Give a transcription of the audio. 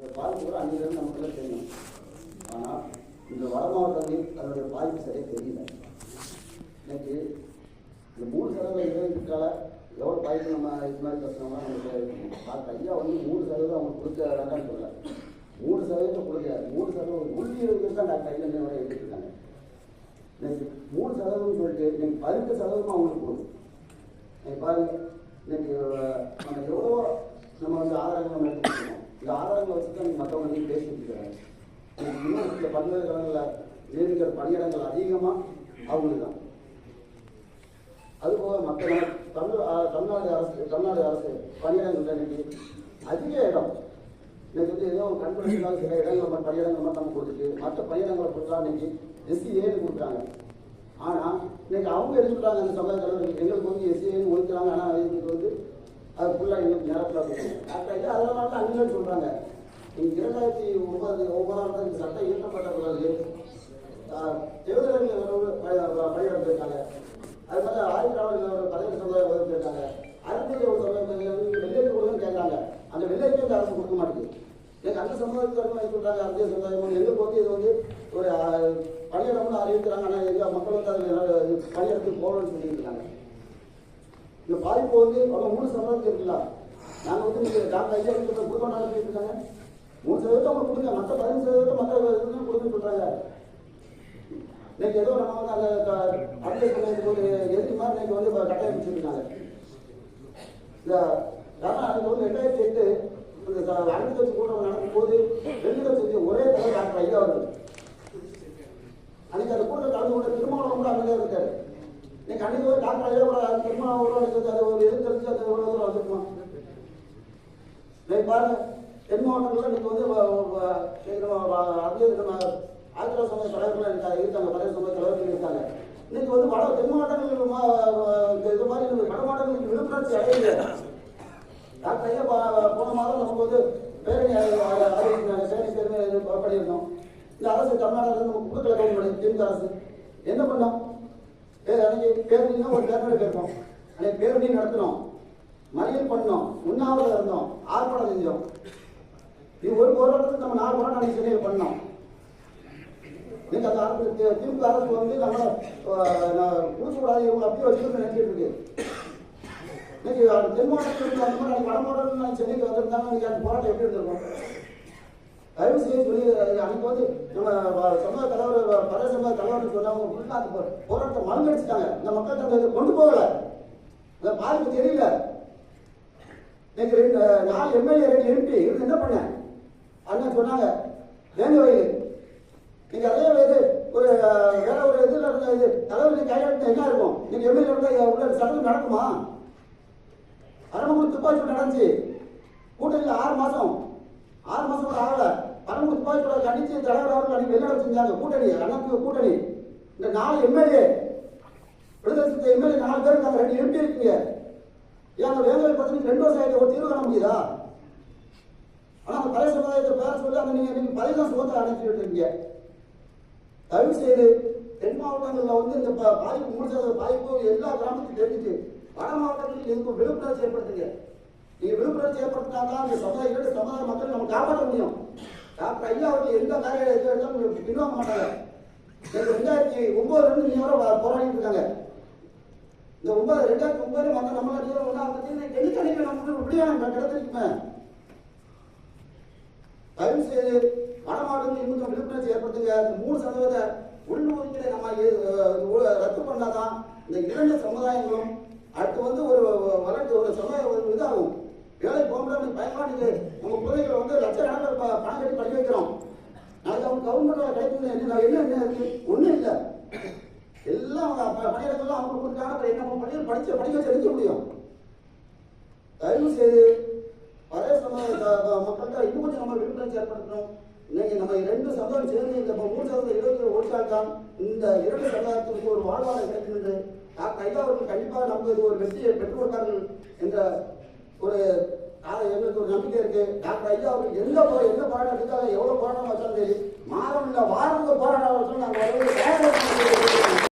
இந்த பாதிப்பு கூட அன்றையிலிருந்து நமக்கு தெரியும். ஆனால் இந்த வட மாவட்டங்களில் அதனுடைய பாதிப்பு சரியாக தெரியல. இன்னைக்கு இந்த மூணு சதவீதம் இடைவெளிக்கால எவ்வளோ பாதிப்பு நம்ம இது மாதிரி பேசுனோம்னா நமக்கு பார்க்க ஐயா வந்து மூணு சதவீதம் அவங்க கொடுக்க வேண்டாம்னு சொல்லல. மூணு சதவீதம் கொடுக்க மூணு சதவீதம் உள்ளீடுகள் தான் டாக்டர் ஐயா எடுத்துருக்காங்க. வரை இன்னைக்கு மூணு சதவீதம் சொல்லிட்டு இன்னைக்கு பதினெட்டு சதவீதம் அவங்களுக்கு கொடுக்கும் இன்னைக்கு பாருங்க இன்னைக்கு நம்ம எவ்வளோ நம்ம வந்து ஆதாரங்கள் நம்ம இந்த ஆதாரங்களை வச்சு தான் மற்றவங்க வந்து பேசிட்டு இருக்காங்க. இன்னும் சில பல்கலைக்கழகங்களில் நியமிக்கிற பணியிடங்கள் அதிகமாக அவங்களுக்கு தான் அதுபோக மற்ற தமிழ் தமிழ்நாடு அரசு தமிழ்நாடு அரசு பணியிடங்கள் இன்னைக்கு அதிக இடம். இன்னைக்கு வந்து ஏதோ கண்காணிக்காக சில இடங்கள் மட்டும் பணியிடங்கள் மட்டும் நம்ம கொடுத்துட்டு மற்ற பணியிடங்களை கொடுத்தா இன்னைக்கு எஸ்சி ஏன்னு கொடுக்குறாங்க. ஆனா இன்னைக்கு அவங்க எடுத்துட்டாங்க அந்த சமயத்தில் எங்களுக்கு வந்து எஸ்சி ஏன்னு ஒதுக்குறாங்க அது ஃபுல்லாக எங்களுக்கு நேரத்தில் கொடுக்கணும் டாக்டர் அதனால அங்கே சொல்கிறாங்க சொல்றாங்க. இரண்டாயிரத்தி ஒன்பது ஒன்பதாம் இந்த சட்டம் இயற்றப்பட்ட பிறகு தேர்தலில் பணியிடம் அது மாதிரி ஆயுள் ஒரு பதவி சமுதாயம் உதவி அரசியல் ஒரு வெள்ளைக்கு கொடுன்னு கேட்கறாங்க அந்த வெள்ளைக்கு வந்து அரசு கொடுக்க மாட்டேங்குது. எனக்கு அந்த சமுதாயத்துக்கு சொல்கிறாங்க சொல்றாங்க அரசியல் சமுதாயம் எங்களுக்கு வந்து இது வந்து ஒரு பணியிடம்னு அறிவிக்கிறாங்க. ஆனால் எங்கள் மக்கள் வந்து அதில் பணியிடத்துக்கு போகணும்னு சொல்லியிருக்காங்க இந்த பாதிப்பு வந்து அவங்க மூணு சதவீதம் இருக்குல்ல. நாங்கள் வந்து நீங்க டாக்டர் ஐயா கிட்ட கொடுக்க மாட்டாங்க சொல்லிட்டு இருக்காங்க. மூணு சதவீதம் அவங்க கொடுங்க. மற்ற பதினஞ்சு சதவீதம் மற்ற இதுன்னு கொடுங்கன்னு சொல்றாங்க. இன்னைக்கு ஏதோ நம்ம வந்து அந்த அடுத்த சமயத்துக்கு ஒரு எதிரி மாதிரி இன்னைக்கு வந்து கட்டாயம் இந்த அதான் அதுக்கு வந்து ரெண்டாயிரத்தி எட்டு இந்த அனைத்து கட்சி கூட்டம் நடக்கும் போது ரெண்டு கட்சி ஒரே தலைவர் டாக்டர் ஐயா அவர்கள். அன்னைக்கு அந்த கூட்டத்தில் கலந்து கொண்ட திருமாவளவன் கூட அங்கே இருக்காரு. இன்னைக்கு அன்னைக்கு டாக்டர் ஐயா கூட அது ஒரு எது தெரிஞ்சு அது எவ்வளோ தூரம் தென் மாவட்டங்களில் இன்னைக்கு வந்து வ- வ- சமய தலைவர்கள் இருக்காங்க பழைய சமய தலைவர்கள் இருக்காங்க இன்னைக்கு வந்து வட தென் மாவட்டங்கள் இந்த இது மாதிரி இந்த வட மாவட்டங்களுக்கு விழுப்புணர்ச்சி அடையுது டாக்டர் ஐயா போன மாதம் நமக்கு வந்து பேரணி அறி- அறி- அறிவிச்சாங்க பண்ணியிருந்தோம் இந்த அரசு தமிழ்நாடு நமக்கு கொடுக்கல கவர்மெண்ட் திமுக அரசு என்ன பண்ணோம் அன்னைக்கு பேரணினா ஒரு பேருந்து கேட்போம் அன்னைக்கு பேரணி நடத்தினோம். மறியல் பண்ணோம். உண்ணாவிரதம் இருந்தோம். ஆர்ப்பாட்டம் செஞ்சோம். இது ஒரு போராட்டத்துக்கு நம்ம நாலு போராட்டம் அன்னைக்கு சென்னையில் பண்ணோம். இன்னைக்கு அந்த அரசு திமுக அரசு வந்து நம்ம அஹ், கொடுக்கக்கூடாது இவங்க அப்படியே வச்சுக்கணும்னு நினைச்சிட்டு இருக்கு. இன்னைக்கு தென் மாவட்டத்தில் அந்த மாதிரி வட மாவட்டத்தில் சென்னைக்கு வந்திருந்தாங்க இன்னைக்கு அந்த போராட்டம் எப்படி இருந்திருக்கும்? தயவு செய்து சொல்லி அது அன்னைக்கு வந்து நம்ம வ- சமூக தலைவர் பழைய சமூக தலைவர் சொன்னவங்க உள்நாட்டு போராட்டம் போ- போராட்டத்தை இந்த மக்கள் அந்த கொண்டு போகல. அந்த பாதிப்பு தெரியல. நேற்று ரெண்டு நாலு எம்எல்ஏ ரெண்டு எம்பி இருந்து என்ன பண்ண அண்ணன் சொன்னாங்க வேங்க வயது நீங்க அதே வயது ஒரு வேற ஒரு இதுல இருந்த இது தலைவர் கையெழுத்து என்ன இருக்கும்? நீங்க எம்எல்ஏ இருந்தா உள்ள சட்டம் நடக்குமா? அரமகுடி துப்பாக்கி நடந்துச்சு. கூட்டத்தில் ஆறு மாசம். ஆறு மாசம் கூட ஆகலை. பணம் துப்பாக்கி சூட கண்டிச்சு தலைவர் அவர்கள் அன்னைக்கு வெளிநடப்பு செஞ்சாங்க. கூட்டணி அண்ணாக்கு கூட்டணி. இந்த நாலு எம்எல்ஏ விடுதலை எம்எல்ஏ நாலு பேர் இருக்காங்க ரெண்டு எம்பி இருக்கீங்க. ஏன் அந்த வேலை பிரச்சனைக்கு ரெண்டு வருஷம் ஆயிடுச்சு ஒரு தீர்வு காண முடியுதா? ஆனா அந்த பழைய சமுதாயத்தை பேர சொல்லி அந்த நீங்க நீங்க பழைய சுகத்தை அடைச்சிட்டு இருக்கீங்க. தயவு செய்து தென் மாவட்டங்களில் வந்து இந்த ப- பாதிப்பு முடிச்ச பாதிப்பு எல்லா கிராமத்துக்கும் தெரிஞ்சுட்டு வட மாவட்டத்தில் இதுக்கு விழுப்புணர்ச்சி ஏற்படுத்துங்க. நீங்க விழுப்புணர்ச்சி ஏற்படுத்தினா தான் இந்த சமுதாய சமுதாய மக்கள் நம்ம காப்பாற்ற முடியும். டாக்டர் ஐயா அவர்கள் எந்த காரியம் எது எடுத்தாலும் பின்வாங்க மாட்டாங்க. எனக்கு ரெண்டாயிரத்தி ஒன்பதுல ரெண்டு நீ வர வ- போராடிட்டு இருக்காங்க. இந்த ஒன்பது ரெண்டாயிரத்தி ஒன்பது மற்ற நம்ம நாட்டில் ஒன்றா வந்து எதுக்கணிக்க நம்ம விடியான கிடத்திருக்குமே தயவு செய்து வடமாடுகள் இன்னும் விழிப்புணர்ச்சி ஏற்படுத்துங்க. இந்த மூணு சதவீத உள்ஒதுக்கீடை நம்ம ரத்து பண்ணாதான் இந்த இரண்டு சமுதாயங்களும் அடுத்து வந்து ஒரு வளர்ச்சி ஒரு சமுதாயம் ஒரு இதாகும். வேலை போகும்போது பயன்பாட்டுக்கு நம்ம பிள்ளைகளை வந்து லட்சக்கணக்கில் பணம் கட்டி படிக்க வைக்கிறோம் என்ன என்ன என்ன இருக்கு? ஒன்றும் இல்லை. எல்லாம் அவங்க ப- பணியிடங்கள்லாம் அவங்க கொடுத்தாங்க அப்புறம் என்ன பண்ணி படிச்சு படிக்க வச்சு எடுக்க முடியும். தயவு செய்து பழைய சமுதாய மக்கள்கிட்ட இன்னும் கொஞ்சம் நம்ம விழிப்புணர்ச்சி ஏற்படுத்தணும். இன்னைக்கு நம்ம ரெண்டு சதவீதம் சேர்ந்து இந்த மூணு சதவீதம் இருபத்தி ஓடிச்சால்தான் இந்த இரண்டு சமுதாயத்துக்கு ஒரு வாழ்வாளர் கிடைக்கும் என்று டாக்டர் ஐயா அவர்கள் கண்டிப்பாக நமக்கு ஒரு வெற்றியை பெற்றுக் கொடுத்தார்கள் என்ற ஒரு எனக்கு ஒரு நம்பிக்கை இருக்கு. டாக்டர் ஐயா அவர்கள் எந்த போ- எந்த போராட்டம் எடுத்தாலும் எவ்வளவு போராட்டம் வச்சாலும் சரி மாதம் இல்லை வாரம் ஒரு போராட்டம் வச்சாலும் நாங்கள் வரவே